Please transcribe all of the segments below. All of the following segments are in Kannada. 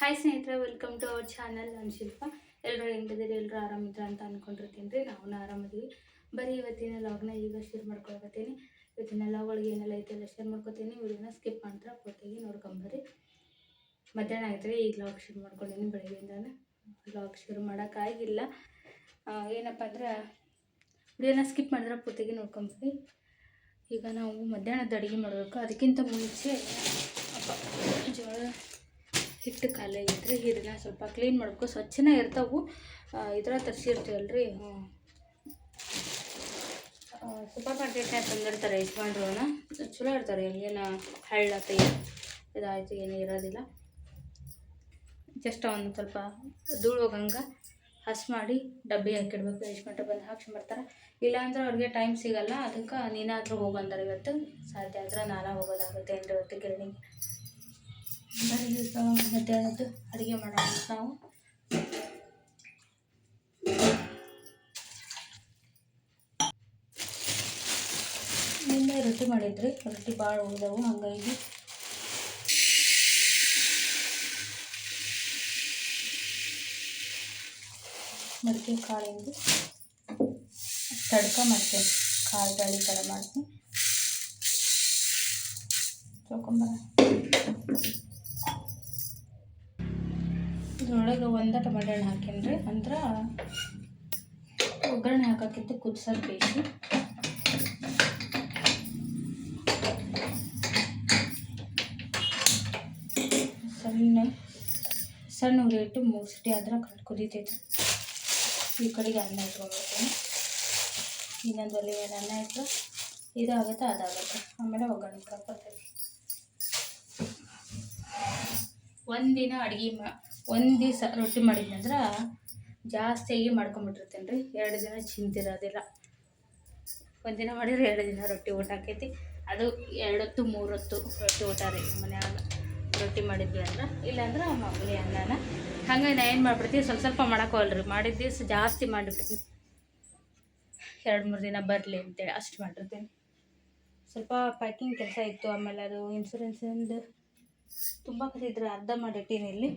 ಹಾಯ್ ಸ್ನೇಹಿತರೆ ವೆಲ್ಕಮ್ ಟು ಅವರ್ ಚಾನಲ್ ನಾನು ಶಿಲ್ಪ. ಎಲ್ಲರೂ ಹೆಂಗಿದ್ದೀರಿ? ಎಲ್ಲರೂ ಆರಾಮಿದ್ರ ಅಂತ ಅಂದ್ಕೊಂಡಿರ್ತೀನಿ ರೀ. ನಾವು ಆರಾಮದೀವಿ. ಬರೀ ಇವತ್ತಿನ ಲಾಗ್ನ ಈಗ ಶೇರ್ ಮಾಡ್ಕೊಳಕತ್ತೀನಿ. ಇವತ್ತಿನ ಲಾಗ್ ಒಳಗೆ ಏನೆಲ್ಲ ಐತೆ ಎಲ್ಲ ಶೇರ್ ಮಾಡ್ಕೊತೀನಿ. ವಿಡಿಯೋನ ಸ್ಕಿಪ್ ಮಾಡ್ತಾರೆ? ಪೂರ್ತಿಯಾಗಿ ನೋಡ್ಕೊಂಬರ್ರಿ ಮಧ್ಯಾಹ್ನ ಆಯ್ತು ಈಗ ಲಾಗ್ ಶುರು ಮಾಡ್ಕೊಂಡೀನಿ ಬೆಳಗ್ಗೆಯಿಂದಾನೆ. ಲಾಗ್ ಶುರು ಮಾಡೋಕ್ಕಾಗಿಲ್ಲ. ಏನಪ್ಪ ಅಂದ್ರೆ, ವಿಡಿಯೋನ ಸ್ಕಿಪ್ ಮಾಡಿದ್ರೆ ಪೂರ್ತಿಯಾಗಿ ನೋಡ್ಕೊಂಬರ್ರಿ ಈಗ ನಾವು ಮಧ್ಯಾಹ್ನದ ಅಡುಗೆ ಮಾಡಬೇಕು. ಅದಕ್ಕಿಂತ ಮುಂಚೆ ಹಿಟ್ಟು ಖಾಲಿ ಆಗೈತ್ರಿ ಇದನ್ನ ಸ್ವಲ್ಪ ಕ್ಲೀನ್ ಮಾಡಬೇಕು ಸ್ವಚ್ಛನೇ ಇರ್ತಾವು. ಇದ್ರ ತರಿಸಿರ್ತೀವಲ್ರಿ? ಸೂಪರ್ ಮಾರ್ಕೆಟ್ನಾಗ ತಂದಿರ್ತಾರೆ ಯಜಮಾನ್ರವನ್ನ ಚಲೋ ಇರ್ತಾರೆ ಏನು ಹಳ್ಳ ತೈ ಇದಾಯಿತು ಏನು ಇರೋದಿಲ್ಲ. ಜಸ್ಟ್ ಒಂದು ಸ್ವಲ್ಪ ಧೂಳು ಹೋಗಂಗೆ ಹಸ್ ಮಾಡಿ ಡಬ್ಬಿ ಹಾಕಿಡ್ಬೇಕು ಯಜಮಾನ್ರು ಬಂದು ಹಾಕ್ಸ್ಕೊಂಬರ್ತಾರೆ ಇಲ್ಲಾಂದ್ರೆ ಅವ್ರಿಗೆ ಟೈಮ್ ಸಿಗಲ್ಲ ಅದಕ್ಕೆ ನೀನಾದರೂ ಹೋಗಂದ್ರೆ ಇವತ್ತು ಸಾಧ್ಯ ಆದ್ರೆ ನಾನೇ ಹೋಗೋದಾಗುತ್ತೆ ಎಂಟು ಇವತ್ತು ಗಿರಣಿಗೆ. ಮಧ್ಯಾಹ್ನದ್ದು ಅಡುಗೆ ಮಾಡೋಣ ನಾವು ನಿನ್ನೆ ರೊಟ್ಟಿ ಮಾಡಿದ್ರಿ ರೊಟ್ಟಿ ಭಾಳ ಉಳಿದವು ಹಂಗಾಗಿ ಮಡಿಕೆ ಕಾಳಿಂದು ತಡ್ಕ ಮಾಡ್ತೀನಿ ಕಾಳು ಬೇಳೆ ಥರ ಮಾಡ್ತೀನಿ ತೊಗೊಂಬರ ಇದ್ರೊಳಗೆ ಒಂದ ಟೊಮೆಟೊ ಹಣ್ಣು ಹಾಕೇನ್ರಿ. ಅಂದ್ರೆ ಒಗ್ಗರಣೆ ಹಾಕೋಕ್ಕಿಂತ ಕುದಿಸೋದು ಬೇಕು ಸಣ್ಣ ಸಣ್ಣ ಉರಿ ಇಟ್ಟು ಮೂರು ಸಿಟಿ ಆದ್ರೆ ಕಡೆ ಕುದೀತೈತೆ ಈ ಕಡೆಗೆ ಅನ್ನ ಇಟ್ಕೊಂಡ್ಬಿಡ್ತೀನಿ ಇನ್ನೊಂದು ಒಲೆ ಮೇಲೆ ಅನ್ನ ಇಟ್ಟು ಇದಾಗುತ್ತೆ, ಅದಾಗುತ್ತೆ. ಆಮೇಲೆ ಒಗ್ಗರಣೆ ಕೊಡಕ್ಕೆ ಬರ್ತೈತಿ ಒಂದಿನ ಅಡುಗೆ ಮಾ ಒಂದು ದಿವಸ ರೊಟ್ಟಿ ಮಾಡಿದ್ನಂದ್ರೆ ಜಾಸ್ತಿಯಾಗಿ ಮಾಡ್ಕೊಂಬಿಟ್ಟಿರ್ತೀನಿ ರೀ ಎರಡು ದಿನ ಚಿಂತಿರೋದಿಲ್ಲ. ಒಂದಿನ ಮಾಡಿದ್ರೆ ಎರಡು ದಿನ ರೊಟ್ಟಿ ಊಟ ಆಕೈತಿ. ಅದು ಎರಡೊತ್ತು ಮೂರೊತ್ತು ರೊಟ್ಟಿ ಊಟ ರೀ ಮನ್ಯಾಗ. ರೊಟ್ಟಿ ಮಾಡಿದ್ವಿ ಅಂದ್ರೆ. ಇಲ್ಲಾಂದ್ರೆ ಮಾಮೂಲಿ ಅನ್ನನ. ಹಂಗೆ ನಾ ಏನು ಮಾಡ್ಬಿಡ್ತೀವಿ ಸ್ವಲ್ಪ ಸ್ವಲ್ಪ ಮಾಡೋಕ್ಕೋಲ್ರಿ ಮಾಡಿದ ದಿವಸ ಜಾಸ್ತಿ ಮಾಡಿಬಿಡ್ತೀನಿ. ಎರಡು, ಮೂರು ದಿನ ಬರಲಿ ಅಂತೇಳಿ ಅಷ್ಟು ಮಾಡಿರ್ತೀನಿ. ಸ್ವಲ್ಪ ಪ್ಯಾಕಿಂಗ್ ಕೆಲಸ ಇತ್ತು, ಆಮೇಲೆ ಅದು ಇನ್ಸೂರೆನ್ಸಿಂದು ತುಂಬ ಕಸಿದ್ರೆ ಅರ್ಧ ಮಾಡಿಟ್ಟೀನಿ ಇಲ್ಲಿ.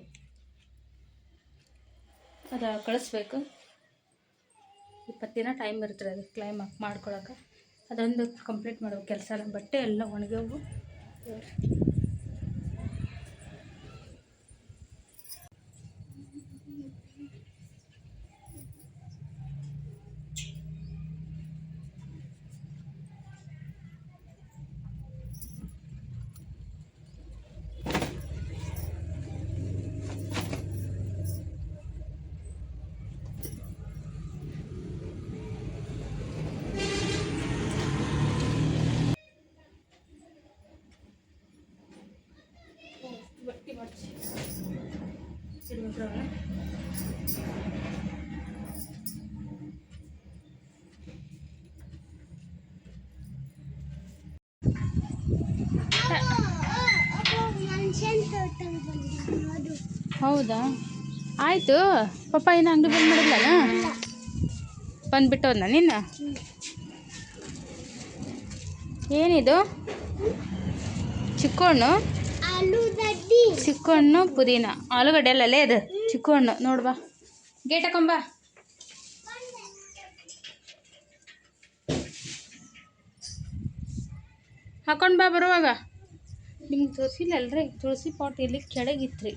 ಅದು ಕಳಿಸ್ಬೇಕು. ಇಪ್ಪತ್ತು ದಿನ ಟೈಮ್ ಇರ್ತದೆ ಅದು ಕ್ಲೈಮ್ ಮಾಡ್ಕೊಳಕ್ಕೆ ಅದೊಂದು ಕಂಪ್ಲೀಟ್ ಮಾಡೋ ಕೆಲಸ ಬಟ್ಟೆ ಎಲ್ಲ ಒಣಗ್ಯವು. ಹೌದಾ? ಆಯಿತು. ಪಪ್ಪ ಏನು ಅಂಗಡಿ ಬಂದ್ ಮಾಡಿದ್ಲಲ್ಲ? ಬಂದುಬಿಟ್ಟವನ್ನ ನಿನ್ನ? ಏನಿದು? ಚಿಕ್ಕೋಣ್ಣು? ಚಿಕ್ಕೋಣ್ಣು, ಪುದೀನ. ಆಲೂಗಡ್ಡೆ ಅಲ್ಲ ಅದು. ಚಿಕ್ಕೋಣ್ಣು. ನೋಡ್ಬಾ ಗೇಟ್ ಹಾಕೊಂಬಾ ಹಾಕೊಂಡು ಬಾ ಬರುವಾಗ. ನಿಮ್ಗೆ ರೀ ತುಳಸಿ ಪಾಟ್ ಇಲ್ಲಿ ಕೆಳಗಿತ್ತು ರೀ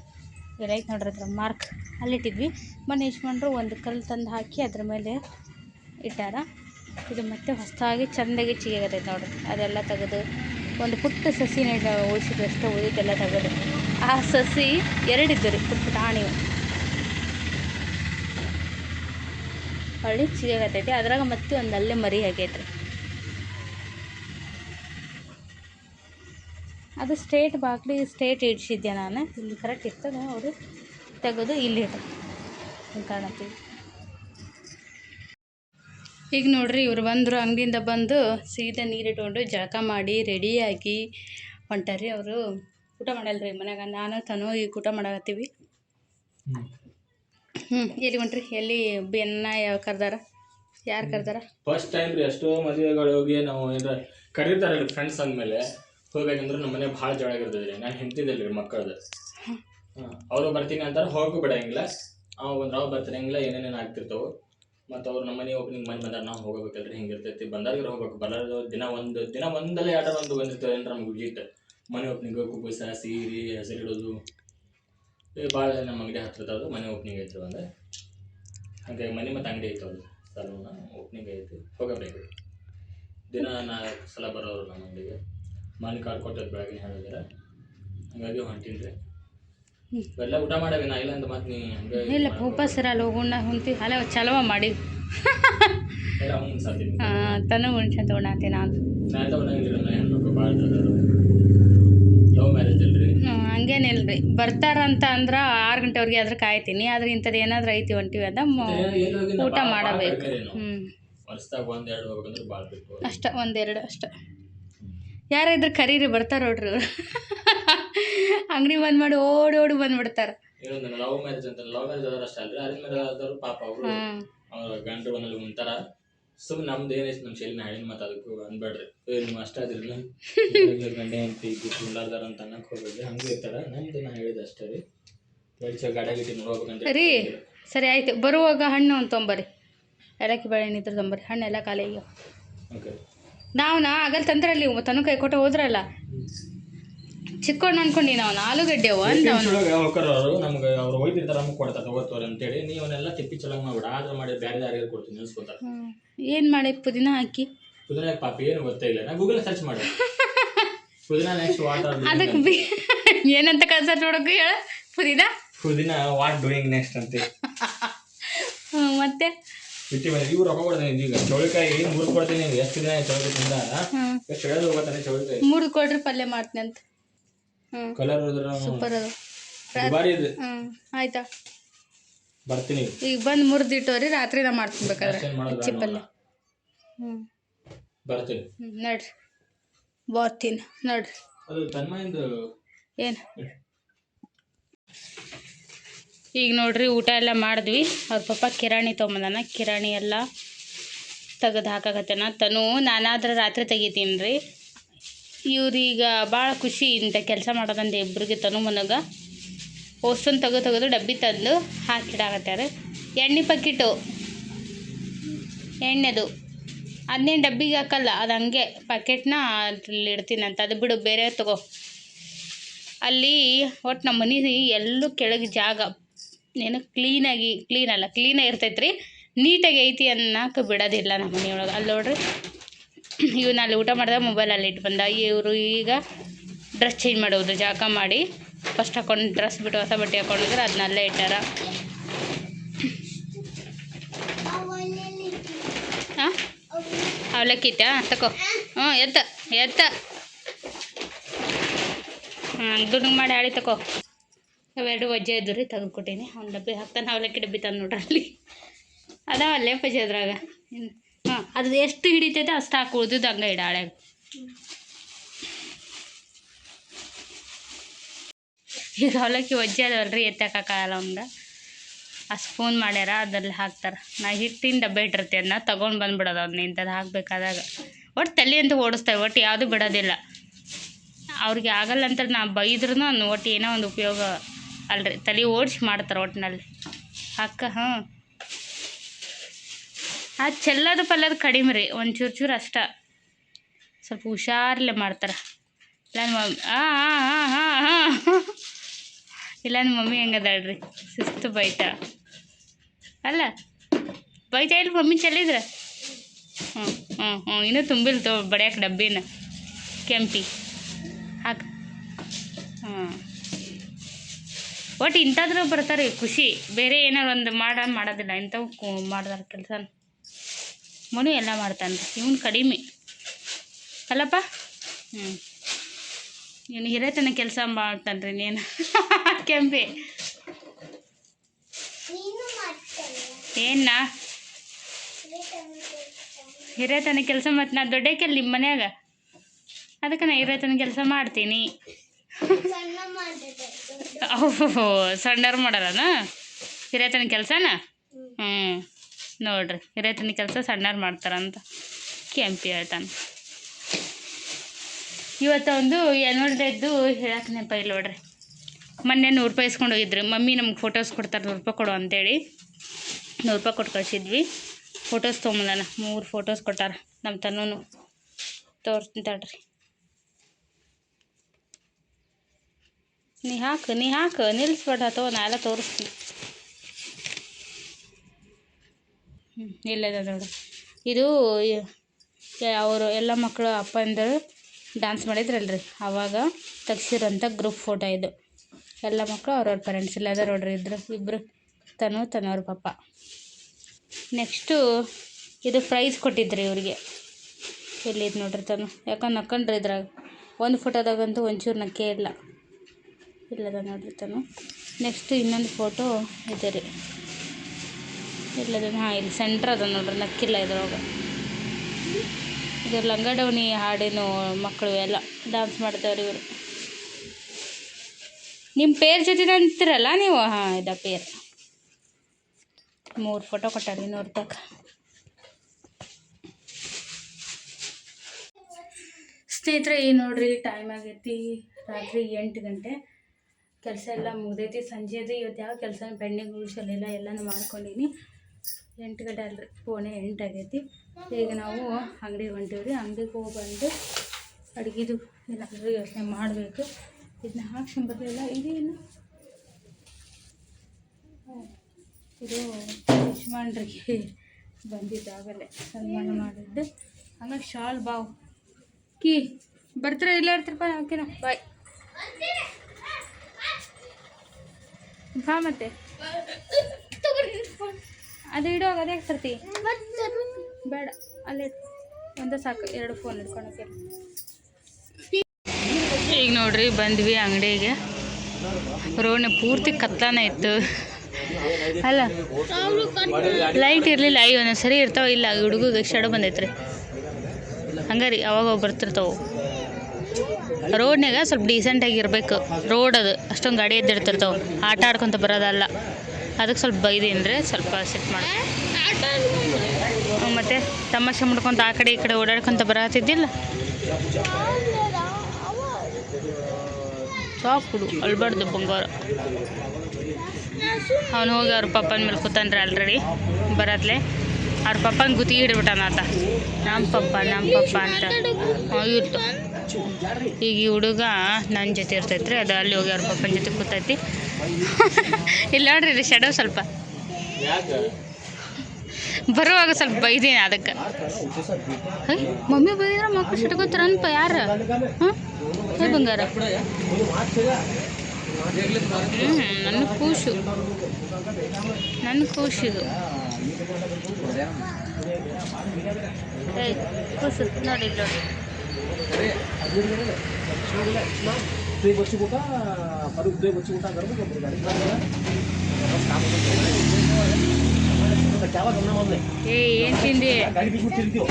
ಎಲ್ಲೈತೆ ನೋಡ್ರಿ ಅದ್ರ ಮಾರ್ಕ್ ಅಲ್ಲಿಟ್ಟಿದ್ವಿ. ಮೊನ್ನೆ ಯಜಮಾನ್ರು ಒಂದು ಕಲ್ಲು ತಂದು ಹಾಕಿ ಅದ್ರ ಮೇಲೆ ಇಟ್ಟಾರ. ಇದು ಮತ್ತೆ ಹೊಸದಾಗಿ ಚೆಂದಾಗಿ ಚಿಗಿಗತೈತೆ ನೋಡ್ರಿ. ಅದೆಲ್ಲ ತೆಗೆದು ಒಂದು ಪುಟ್ಟ ಸಸಿ ನೆಡ ಉಳಿಸಿದ್ದು ಅಷ್ಟೇ ಉಳಿದೆಲ್ಲ ತೆಗೆದು ಆ ಸಸಿ ಎರಡಿದ್ದು ರೀ ಪುಟ್ ಪುಟ್ಟ ಆಣಿವು ಹೊಳ್ಳಿ ಚಿಗಾಗತೈತಿ ಅದ್ರಾಗ ಮತ್ತೆ ಒಂದು ಅಲ್ಲೇ ಮರಿ ಆಗೈತೆ ರೀ ಅದು ಸ್ಟೇಟ್ ಬಾಗ್ಲಿ ಸ್ಟೇಟ್ ಇಡ್ಸಿದ್ದೆ ನಾನು? ಇಲ್ಲಿ ಕರೆಕ್ಟ್ ಇರ್ತದೆ ಅವರು ತೆಗೆದು ಇಲ್ಲಿ ಹಿಂಗೆ ಕಾಣತ್ತೀವಿ ಈಗ ನೋಡ್ರಿ ಇವ್ರು ಬಂದರು ಅಂಗಡಿಯಿಂದ ಬಂದು ಸೀದಾ ನೀರು ಇಟ್ಕೊಂಡು ಜಳಕ ಮಾಡಿ ರೆಡಿಯಾಗಿ ಹೊಂಟಾರಿ ಅವರು. ಊಟ ಮಾಡಲ್ರಿ ಮನ್ಯಾಗ? ನಾನು ತನು ಈಗ ಊಟ ಮಾಡಾಕತ್ತೀವಿ. ಹ್ಞೂ ಎಲ್ಲಿ ಹೊಂಟ್ರಿ? ಎಲ್ಲಿ ಬೆನ್ನ ಯಾವ ಕರ್ದಾರ? ಯಾರು ಕರ್ದಾರ? ಫಸ್ಟ್ ಟೈಮ್ ರೀ ಎಷ್ಟೋ ಮದುವೆಗಳು ಹೋಗಿ ನಾವು ಏನಾರ ಕರೀತಾರಲ್ರಿ ಫ್ರೆಂಡ್ಸ್ ಅಂದಮೇಲೆ. ಹೋಗ್ಬೇಕಂದ್ರೆ ನಮ್ಮ ಮನೆ ಭಾಳ ಜೋಳ ಆಗಿರ್ತದೆ ರೀ ನಾನು ಹೆಂಡ್ತಿದ್ದಲ್ಲ ರೀ ಮಕ್ಕಳದ ಅವರು ಬರ್ತೀನಿ ಅಂತಾರೆ ಹೋಗು ಬಿಡಂಗಿಲ್ಲ ಅವ ಬಂದ್ರೆ ಅವ್ರು ಬರ್ತಿರಂಗಿಲ್ಲ ಏನೇನೇನು ಆಗ್ತಿರ್ತವೆ. ಮತ್ತು ಅವ್ರು ನಮ್ಮ ಮನೆ ಓಪನಿಂಗ್ ಮನೆ ಬಂದಾಗ ನಾವು ಹೋಗಬೇಕಲ್ರಿ ಹಿಂಗಿರ್ತೈತಿ ಬಂದಾಗ ಹೋಗ್ಬೇಕು ಬರೋದು ದಿನ ಒಂದು ದಿನ ಒಂದಲ್ಲ ಎರಡು ಒಂದು ಬಂದಿರ್ತದೆ ಅಂದ್ರೆ ನಮ್ಗೆ ವಿಜಿಟ್ ಮನೆ ಓಪನಿಂಗ್ ಕುಬುಸ ಸೀರೆ ಹೆಸರಿಡೋದು ಭಾಳ ನಮ್ಮ ಅಂಗಡಿ ಅದು ಮನೆ ಓಪನಿಂಗ್ ಐತೆ ಒಂದು. ಹಾಗಾಗಿ ಮನೆ ಮತ್ತು ಅಂಗಡಿ ಐತೆ ಅದು ಸಲೂನ ಓಪನಿಂಗ್ ಐತಿ. ಹೋಗಬೇಕು. ದಿನ ನಾಲ್ಕು ಸಲ ಬರೋರು ನಮ್ಮ ಅಂಗಡಿಗೆ. ಮನೆ ಕಾರ್ಡ್ ಕೊಟ್ಟದ್ದು ಬೆಳಗ್ಗೆ ಹೇಳಿದ್ರೆ ಹಂಗಾಗಿ ಹೊಂಟೀನಿ ರೀ ಎಲ್ಲ ಊಟ ಮಾಡಾಗ ನಾ ಇಲ್ಲ ಅಂತ ಮತ್ತೆ ನೀ ಹಂಗೆ ಇಲ್ಲ ಉಪಸರಲ್ಲ ಹೋಗೋಣ ಹೊಂತಿ ಅಲ್ಲ ಚಲವ ಮಾಡಿ. ಎಲ್ಲ ಅವ್ನು ಸಾಧ್ಯ ತನು ಉಣ್ಸ ನಾನು. ಹೆಣ್ಮಕ್ಳು ಭಾಳ ಲವ್ ಮ್ಯಾರೇಜ್ ಅಲ್ರಿ. ಹಂಗೇನಿಲ್ರಿ ಬರ್ತಾರಂತ ಅಂದ್ರ ಆರು ಗಂಟೆವರೆಗೆ ಆದ್ರೆ ಕಾಯ್ತೀನಿ. ಆದ್ರೆ ಇಂಥದ್ದು ಏನಾದ್ರು ಐತಿ ಹೊಂಟಿವಿ ಅದ ಊಟ ಮಾಡಬೇಕು. ಹ್ಞೂ ವರ್ಷದಾಗ ಒಂದ್ ಎರಡು ಹೋಗ್ಬೇಕಂದ್ರೆ ಭಾಳ ಬೇಕು. ಅಷ್ಟ ಒಂದೆರಡು ಅಷ್ಟ. ಯಾರಾದ್ರೂ ಕರೀರಿ ಬರ್ತಾರ ನೋಡ್ರಿ ಅವ್ರು. ಅಂಗಡಿ ಬಂದ್ ಮಾಡಿ ಓಡಿ ಓಡಿ ಬಂದ್ಬಿಡ್ತಾರ ಇನ್ನೊಂದು ಲವ್ ಮ್ಯಾರೇಜ್ ಅಂತ ಲವ್ ಮ್ಯಾರೇಜ್ ಆದ್ರೆ ಅಷ್ಟೇ ಅಲ್ರಿ. ಅರೇಂಜ್ ಮ್ಯಾರೇಜ್ ಆದವ್ರು ಪಾಪ ಅವರು ಹ್ಮ್ ಅವ್ರ ಗಂಡರು ಒಂದಲ್ಲಿ ಮುಂತಾರ ಸುಮ್ಮನೆ ನಮ್ದು ಏನೈತಿ ನಮ್ಮ ಶೈಲಿನ ಅದಕ್ಕೂ ಅನ್ಬೇಡ್ರಿ. ಅಷ್ಟ ಅದಿರಲ್ಲ. ಗಂಡ ಅಂತ ಅನ್ನಕ್ಕೆ ಹೋಗ್ಬೇಡ್ರಿ. ಹಂಗೆ ಇರ್ತಾರ. ನಮ್ದು ನಾ ಹೇಳಿದ ಅಷ್ಟೇ ರೀ. ನೋಡ್ಬೇಕಂತ ಸರಿ ಆಯ್ತು. ಬರುವಾಗ ಹಣ್ಣು ಒಂದು ತೊಂಬರಿ ಏಲಕ್ಕಿ ಬಾಳೆಹಣ್ಣು ಇದ್ರೆ ತೊಂಬರಿ ಹಣ್ಣೆಲ್ಲ ಖಾಲಿ ಓಕೆ ನಾವು ನಾ ಆಗಲ್ ತಂದ್ರಲ್ಲಿ ತನು ಕೈ ಕೊಟ್ಟು ಹೋದ್ರಲ್ಲ. ಚಿಕ್ಕೋಣ ಅನ್ಕೊಂಡಿ ನಾವು ಆಲೂಗಡ್ಡೆ ಅಂದ ಅವನು ನಮ್ಗೆ ಅವ್ರು ಹೋಯ್ತಿರ್ತಾರ ನಮ್ಗೆ ಕೊಡ್ತಾರ ತಗೋತಾರೆ ಅಂತೇಳಿ. ನೀವು ಅವನ್ನೆಲ್ಲ ತಿಪ್ಪಿ ಚಲಂಗ್ ಮಾಡ್ಬಿಡ ಆದ್ರೆ ಮಾಡಿ ಬೇರೆ ಯಾರಿಗೆ ಕೊಡ್ತೀನಿ ನಿಲ್ಸ್ಕೊತಾರ ಹ್ಮ್. ಏನ್ ಮಾಡಿ ಪುದೀನ ಹಾಕಿ? ಪುದೀನ ಪಾಪ ಏನು ಗೊತ್ತೇ ಇಲ್ಲ. ನಾ ಗೂಗಲ್ ಸರ್ಚ್ ಮಾಡಿ ಪುದೀನ ನೆಕ್ಸ್ಟ್ ವಾಟರ್ ಅದಕ್ಕೆ ಬಿ ಏನಂತ ಕಲ್ಸರ್ ನೋಡಕ್ಕೆ ಹೇಳ. ಪುದೀನ? ಪುದೀನ ವಾಟ್ ಡೂಯಿಂಗ್ ನೆಕ್ಸ್ಟ್ ಅಂತ ಮತ್ತೆ? ಬಿಟ್ಟು ಬಂದ್ರೆ ಇವ್ರು ರೊಕ್ಕ ಕೊಡ್ತೇನೆ ಈಗ ಚೌಳಿಕಾಯಿ ಮೂರು ಕೊಡ್ತೀನಿ ಎಷ್ಟು ದಿನ ಚೌಳಿಕಾಯಿ ತಿಂದ ಹ್ಮ್. ಎಷ್ಟು ಹೇಳೋದು ಹೋಗ್ತಾನೆ ಚೌಳಿಕಾಯಿ? ಮೂರು ಕೊಡ್ರಿ ಪಲ್ಯ ಮಾಡ್ತೀನಿ ಅಂತ. ಕಲರ್ ಸೂಪರ್ ಅದು. ದುಬಾರಿ ಇದು. ಆಯ್ತಾ? ಬರ್ತೀನಿ. ಈಗ ಬಂದು ಮುರಿದಿಟ್ಟವ್ರಿ ರಾತ್ರಿ ನಾ ಮಾಡ್ತೀನಿ ಬೇಕಾದ್ರೆ. ಹಚ್ಚಿ ಪಲ್ಯ. ಬರ್ತೀನಿ. ನಡ್ರಿ. ಬರ್ತೀನಿ ನೋಡ್ರಿ. ಅದು ತನ್ಮಯಿಂದ ಏನು? ಈಗ ನೋಡ್ರಿ ಊಟ ಎಲ್ಲ ಮಾಡಿದ್ವಿ. ಅವ್ರ ಪಾಪ ಕಿರಾಣಿ ತೊಗೊಂಬಂದಾನ. ಕಿರಾಣಿ ಎಲ್ಲ ತೆಗೆದು ಹಾಕಾಕತ್ತೇನ. ತನು ನಾನಾದ್ರೆ ರಾತ್ರಿ ತೆಗಿತೀನಿ ರೀ ಇವ್ರೀಗ ಭಾಳ ಖುಷಿ ಇಂಥ ಕೆಲಸ ಮಾಡೋದಂದೆ ಇಬ್ಬರಿಗೆ ತನು ಮನಗ. ಹೊಸನ್ ತೆಗೆದು ತೆಗೆದು ಡಬ್ಬಿ ತಂದು ಹಾಕಿಡಾಕತ್ತಾರೆ ಎಣ್ಣೆ ಪಕ್ಕಿಟು ಎಣ್ಣೆದು. ಅದನ್ನೇನು ಡಬ್ಬಿಗೆ ಹಾಕಲ್ಲ, ಅದು ಹಂಗೆ ಪಾಕೆಟ್ನ ಅದ್ರಲ್ಲಿ ಇಡ್ತೀನಂತ ಅದು ಬಿಡು, ಬೇರೆ ತಗೋ. ಅಲ್ಲಿ ಒಟ್ಟು ನಮ್ಮ ಮನೆ ಎಲ್ಲೂ ಕೆಳಗೆ ಜಾಗ ಏನು ಕ್ಲೀನಾಗಿ, ಕ್ಲೀನ್ ಅಲ್ಲ ಕ್ಲೀನಾಗಿ ಇರ್ತೈತೆ ರೀ ನೀಟಾಗಿ ಐತಿ ಅನ್ನಕ್ಕೆ ಬಿಡೋದಿಲ್ಲ ನಮ್ಮ ಮನೆಯೊಳಗೆ. ಅಲ್ಲಿ ನೋಡ್ರಿ ಇವನ್ನ ಅಲ್ಲಿ ಊಟ ಮಾಡಿದಾಗ ಮೊಬೈಲಲ್ಲಿ ಇಟ್ಟು ಬಂದ. ಇವರು ಈಗ ಡ್ರೆಸ್ ಚೇಂಜ್ ಮಾಡೋದು ಜಾಕ ಮಾಡಿ ಫಸ್ಟ್ ಹಾಕೊಂಡು ಡ್ರೆಸ್ ಬಿಟ್ಟು ಹೊಸ ಬಟ್ಟೆ ಹಾಕೊಂಡಿದ್ರೆ ಅದನ್ನಲ್ಲೇ ಇಟ್ಟಾರ. ಹಾಂ ಅವಲಕ್ಕಿ ಇಟ್ಟ ತಕೋ. ಹ್ಞೂ, ಎತ್ತ ಎತ್ತ. ಹಾಂ ದುಡ್ಡು ಮಾಡಿ ಹಾಳಿ ತಕೋ. ಅವೆರಡು ವಜ್ಜೆ ಇದ್ದು ರೀ ತೆಗೆದುಕೊಟ್ಟೀನಿ ಒಂದು ಡಬ್ಬಿ ಹಾಕ್ತಾನೆ ಅವಲಕ್ಕಿ ಡಬ್ಬಿ ತಂದು ನೋಡ್ರಿ ಅಲ್ಲಿ. ಅದಾವಲ್ಲೇ ಪಜೆ ಅದ್ರಾಗ. ಹಾಂ ಅದು ಎಷ್ಟು ಹಿಡಿತೈತೆ ಅಷ್ಟು ಹಾಕಿ ಉಳ್ದಿದ್ದು ಹಂಗೆ ಇಡ ಹಳೆಗೆ ಈಗ ಅವಲಕ್ಕಿ ವಜ್ಜೆ ಅದಾವಲ್ರಿ ಎತ್ತಕ್ಕಾಗಲ್ಲ ಒಂದು ಆ ಸ್ಪೂನ್ ಮಾಡ್ಯಾರ, ಅದ್ರಲ್ಲಿ ಹಾಕ್ತಾರೆ. ನಾ ಹಿಟ್ಟಿನ ಡಬ್ಬೆ ಇಟ್ಟಿರ್ತೀನಿ ಅದನ್ನ ತೊಗೊಂಡು ಬಂದ್ಬಿಡೋದು ಅವ್ನು ಇಂಥದ್ದು ಹಾಕಬೇಕಾದಾಗ. ಒಟ್ಟು ತಲೆ ಅಂತ ಓಡಿಸ್ತೇವೆ ಒಟ್ಟು ಯಾವುದು ಬಿಡೋದಿಲ್ಲ. ಅವ್ರಿಗೆ ಆಗಲ್ಲ ಅಂತ ನಾ ಬೈದ್ರೂ ಒಟ್ಟು ಏನೋ ಒಂದು ಉಪಯೋಗ ಅಲ್ರಿ, ತಲೆ ಓಡಿಸಿ ಮಾಡ್ತಾರೆ ಒಟ್ಟಿನಲ್ಲಿ ಅಕ್ಕ, ಹಾಂ. ಆ ಚೆಲ್ಲೋದು ಪಲ್ಲದು ಕಡಿಮೆ ರೀ ಒಂದು ಚೂರು ಚೂರು ಅಷ್ಟ. ಸ್ವಲ್ಪ ಹುಷಾರಲ್ಲೇ ಮಾಡ್ತಾರೆ. ಇಲ್ಲ ಮಮ್ಮಿ ಹಾಂ ಹಾಂ ಹಾಂ ಹಾಂ ಹಾಂ ಇಲ್ಲ ಮಮ್ಮಿ ಹೆಂಗದಾಳ್ರಿ, ಸುಸ್ತು ಬೈತಾ. ಅಲ್ಲ, ಬೈತಾ ಇಲ್ಲ ಮಮ್ಮಿ ಚೆಲ್ಲಿದ್ರೆ? ಹ್ಞೂ ಹ್ಞೂ ಹ್ಞೂ ಇನ್ನೂ ತುಂಬಿಲ್ತು ಬಡಿಯಕ್ಕೆ ಡಬ್ಬಿನ, ಕೆಂಪಿ. ಹಾಕ ಹಾಂ ಒಟ್ಟು ಇಂಥದ್ರು ಬರ್ತಾರೆ ಖುಷಿ. ಬೇರೆ ಏನಾರು ಒಂದು ಮಾಡ ಮಾಡೋದಿಲ್ಲ. ಇಂಥವು ಕು- ಮಾಡ್ದಾರ ಕೆಲಸ ಮನು ಎಲ್ಲ ಮಾಡ್ತಾನೆ. ಇವನು ಕಡಿಮೆ. ಅಲ್ಲಪ್ಪ? ಹ್ಞೂ ಇವನು ಹಿರೇತನ ಕೆಲಸ ಮಾಡ್ತಾನೆ ರೀ ನೀನು ಕೆಂಪಿ ಏನ ಹಿರೇತನ ಕೆಲಸ. ಮತ್ತು ನಾ ದೊಡ್ಡಕ್ಕೆಲ್ಲ ನಿಮ್ಮ ಮನ್ಯಾಗ? ಅದಕ್ಕೆ ನಾ ಹಿರೇತನ ಕೆಲಸ ಮಾಡ್ತೀನಿ. ಓಹೋ, ಸಣ್ಣವ್ರು ಮಾಡಾರನ? ಹಿರೇತನ ಕೆಲಸನ? ಹ್ಞೂ ನೋಡ್ರಿ ಹಿರೇತನ ಕೆಲಸ ಸಣ್ಣವ್ರು ಮಾಡ್ತಾರಂತ. ಕೆಂಪಿ ಹೇಳ್ತಾನೆ. ಇವತ್ತು ಒಂದು ಎನ್ನುಳ್ದದ್ದು ಹೇಳಕ್ಕೆ ನೆನಪ ಇಲ್ಲ ನೋಡ್ರಿ. ಮೊನ್ನೆ ನೂರು ರೂಪಾಯಿ ಇಸ್ಕೊಂಡು ಹೋಗಿದ್ರು. ಮಮ್ಮಿ ನಮ್ಗೆ ಫೋಟೋಸ್ ಕೊಡ್ತಾರೆ, ನೂರು ರೂಪಾಯಿ ಕೊಡು ಅಂತೇಳಿ. ನೂರು ರೂಪಾಯಿ ಕೊಟ್ಟು ಕಳಿಸಿದ್ವಿ. ಫೋಟೋಸ್ ತೊಗೊಂಬಂದಾನ. ಮೂರು ಫೋಟೋಸ್ ಕೊಟ್ಟಾರ ನಮ್ಮ ತನ್ನೂ. ತೋರಿಸ್ತೀನಿ ನೀ ಹಾಕು ನೀ ಹಾಕು. ನಿಲ್ಲಿಸ್ಬೇಡ ನಾ ಎಲ್ಲ ತೋರಿಸ್ತೀನಿ. ಹ್ಞೂ ಇಲ್ಲದ ನೋಡು. ಇದು ಅವರು ಎಲ್ಲ ಮಕ್ಕಳು, ಅಪ್ಪಂದರು ಡ್ಯಾನ್ಸ್ ಮಾಡಿದ್ರಲ್ರಿ. ಆವಾಗ ತೆಗ್ಸಿರೋಂಥ ಗ್ರೂಪ್ ಫೋಟೋ ಇದು. ಎಲ್ಲ ಮಕ್ಕಳು ಅವ್ರವ್ರ ಪೇರೆಂಟ್ಸ್ ಇಲ್ಲದ ನೋಡ್ರಿ ಇದ್ರು ಇಬ್ಬರು ತನು ತನ್ನವ್ರ ಪಾಪ ನೆಕ್ಸ್ಟು ಇದು ಪ್ರೈಸ್ ಕೊಟ್ಟಿದ್ರಿ ಇವ್ರಿಗೆ. ಎಲ್ಲಿದ್ದು ನೋಡ್ರಿ ತನು. ಯಾಕಂದ್ರೆ ನಕ್ಕಂಡ್ರಿ ಇದ್ರಾಗ. ಒಂದು ಫೋಟೋದಾಗಂತೂ ಒಂಚೂರು ನಕ್ಕೇ ಇಲ್ಲ ಇಲ್ಲದ ನೋಡ್ರಿ ತನು ನೆಕ್ಸ್ಟ್ ಇನ್ನೊಂದು ಫೋಟೋ ಇದೆ ರೀ. ಇಲ್ಲದ ಹಾಂ ಇಲ್ಲಿ ಸೆಂಟ್ರ್ ಅದ ನೋಡ್ರಿ, ನಕ್ಕಿಲ್ಲ ಇದ್ರೊಳಗೆ. ಇದು ಲಂಗಡವಣಿ ಹಾಡಿನ ಮಕ್ಕಳು ಎಲ್ಲ ಡ್ಯಾನ್ಸ್ ಮಾಡ್ತಾವ್ರಿ ಇವರು. ನಿಮ್ಮ ಪೇರ್ ಜೊತೆ ಅಂತೀರಲ್ಲ ನೀವು? ಹಾಂ, ಇದ ಪೇರ್. ಮೂರು ಫೋಟೋ ಕೊಟ್ಟಾರಿ ನೋಡ್ತಕ್ಕ ಸ್ನೇಹಿತರೆ, ಈ ನೋಡ್ರಿ ಟೈಮ್ ಆಗೈತಿ ರಾತ್ರಿ ಎಂಟು ಗಂಟೆ. ಕೆಲಸ ಎಲ್ಲ ಮುಗ್ದೈತಿ. ಸಂಜೆದು ಇವತ್ತು ಯಾವ ಕೆಲಸ ಪೆಂಡಿಂಗ್ ಉಳಿಸಲಿಲ್ಲ ಎಲ್ಲನೂ ಮಾಡ್ಕೊಂಡೀನಿ. ಎಂಟು ಗಂಟೆ ಅಲ್ರಿ ಪೋಣೆ ಎಂಟು ಆಗೈತಿ. ಈಗ ನಾವು ಅಂಗಡಿಗೆ ಹೊಂಟೀವಿ ರೀ ಅಂಗಡಿಗೆ ಹೋಗಿ ಬಂದು ಅಡುಗೆದು ಏನಾದರೂ ಯೋಚನೆ ಮಾಡಬೇಕು. ಇದನ್ನ ಹಾಕ್ಸ್ಕೊಂಬರ್ಲಿಲ್ಲ ಇದೇನು. ಇದು ಯಜಮಾನ್ರಿಗೆ ಬಂದಿದ್ದಾಗಲೇ ಸನ್ಮಾನ ಮಾಡಿದ್ದು. ಹಂಗಾಗಿ ಶಾಲ್ ಬಾವ್. ಕೀ, ಬರ್ತೀರಾ? ಇಲ್ಲೇ ಇರ್ತೀರಪ್ಪ ಓಕೆನಾ ಬಾಯ್ ಬಾ ಮತ್ತೆ? ಅದು ಇಡುವಾಗ ಅದೇ ಸರ್ತಿ? ಬೇಡ, ಅಲ್ಲೇ ಒಂದೇ ಸಾಕು, ಎರಡು ಫೋನ್ ಇಟ್ಕೊಳಕ್ಕೆ ಈಗ ನೋಡ್ರಿ, ಬಂದ್ವಿ ಅಂಗಡಿಗೆ. ರೋಡ್ನ ಪೂರ್ತಿ ಕತ್ಲಾನ ಇತ್ತು. ಅಲ್ಲ ಲೈಟ್ ಇರಲಿಲ್ಲ. ಅಯ್ಯೋ ಒಂದೊಂದು ಸರಿ ಇರ್ತಾವ ಇಲ್ಲ ಹುಡುಗಿಗೆ ಶಡ ಬಂದೈತ್ರಿ. ಹಂಗಾರಿ, ಅವಾಗ ಬರ್ತಿರ್ತಾವೆ ರೋಡ್ನಾಗ ಸ್ವಲ್ಪ ಡೀಸೆಂಟಾಗಿ ಇರಬೇಕು. ರೋಡ್ ಅದು. ಅಷ್ಟೊಂದು ಗಾಡಿ ಎದ್ದಿರ್ತಿರ್ತಾವೆ. ಆಟ ಆಡ್ಕೊಂತ ಬರೋದಲ್ಲ. ಅದಕ್ಕೆ ಸ್ವಲ್ಪ ಬೈದೇನ್ರಿ ಸ್ವಲ್ಪ ಸೆಟ್ ಮಾಡಿ ಮತ್ತು ತಮಾಷೆ ಮಾಡ್ಕೊತ ಆ ಕಡೆ ಈ ಕಡೆ ಓಡಾಡ್ಕೊಂತ ಬರತ್ತಿದ್ದಿಲ್ಲ ಸಾಕು ಹುಡು. ಅಳ್ಬಾರ್ದು ಬಂಗಾರ. ಅವನು ಹೋಗಿ ಅವ್ರ ಪಪ್ಪನ ಮೇಲೆ ಕೂತಾನ್ರಿ ಆಲ್ರೆಡಿ ಬರತ್ಲೆ. ಅವ್ರ ಪಪ್ಪನ ಗುತ್ತಿಗೆ ಹಿಡ್ಬಿಟ್ಟಾನ ನಮ್ಮ ಪಪ್ಪ ನಮ್ಮ ಪಪ್ಪ ಅಂತ. ಇರ್ತು ಈಗ ಈ ಹುಡುಗ ನನ್ನ ಜೊತೆ ಇರ್ತೈತ್ರಿ, ಅದು ಅಲ್ಲಿ ಹೋಗಿ ಅವ್ರ ಪಪ್ಪನ ಜೊತೆ ಕೂತೈತಿ. ಇಲ್ಲ ನೋಡ್ರಿ, ಇಲ್ಲಿ ಶೆಡೋ ಸ್ವಲ್ಪ. ಬರುವಾಗ ಸ್ವಲ್ಪ ಬೈದೀನಿ ಅದಕ್ಕೆ. ಮಮ್ಮಿ ಬೈದ್ರೆ ಮಕ್ಕಳು ಸಿಟ್ಕೋತಾರನ್ಪ ಯಾರು? ಹ್ಞೂ ಹೇ ಬಂಗಾರ. ಹ್ಞೂ ನನ್ನ ಖುಷು ನನ್ನ ಖುಷಿದು ಕೂಸು, ನೋಡಿ ಇಲ್ಲಿ ನೋಡಿ ते बच्चे को का पर ते बच्चे को का कर दो गाड़ी का तो क्या करना मामले ಏ ಏನು ತಿಂದಿ गाड़ी बीच में तिलती हो